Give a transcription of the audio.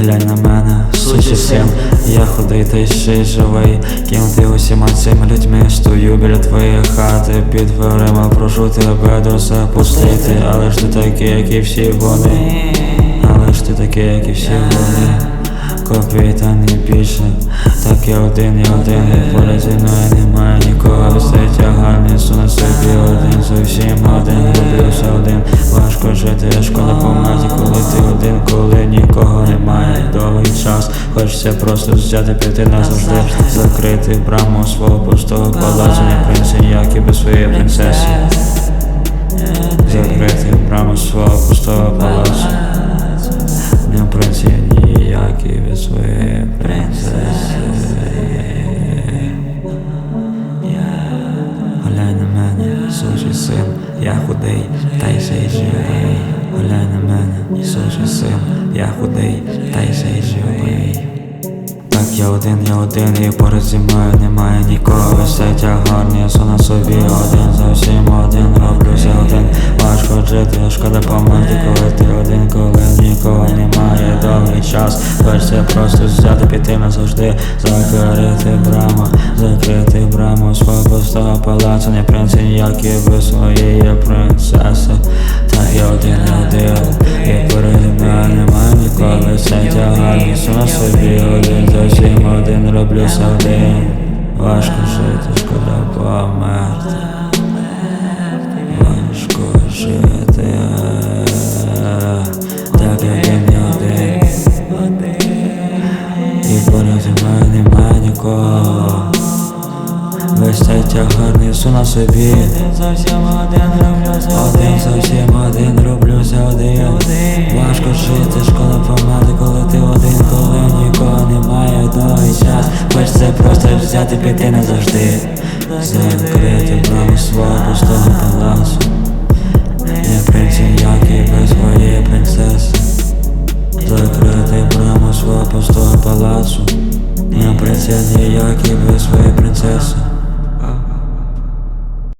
Глянь на мене, сучий син, я худий та ще й живий. Ким ти усіма цими людьми? Стою біля твоєї хати. Під дверима, прошу тебе до себе пустити, але ж ти такий, як і всі вони, але ж ти такий, як і всі вони. Копій та не більше, так я один, я один, і поряд зі мною немає нікого, все тягар несу на собі один, зовсім один, роблюся один, важко жити, шкода померти, коли ти один, коли час, хочеться просто взяти піти назавжди, закрити браму свого пустого палацу, не принци ніякі без своєї принцеси, закрити браму свого пустого палацу. Не в принципі ніякий від своєї принцеси. Глянь на мене, сучий син, я худий, та й ще й живий. Глянь на мене, сучий син, я худий, та й ще й живий. Так я один, я один, і поряд зі мною немає нікого. Весе тягар, несу на собі один, зовсім один, роблюся один. Важко жити, шкода померти, коли ти один, коли нікого немає. Довгий час Хочеться просто взяти, піти назавжди. Закрити браму, закрити браму свого пустого палацу. Не принци ніякі без своєї принцеси я один, один, і зі мною немає Все тягар, на собі один, зовсім один, роблю один. Важко жити, шкода померти тяганицю на собі. Один совсім один роблюся один совсім один роблюся один. Важко жити, шкода помати, коли ти один, коли нікого немає той час Хочеться просто взяти піти не завжди Закрити право свого пустого палацу. Не принці, як і без своєї принцеси. Закрити право свого пустого палацу. Не принці, як і без своєї принцеси.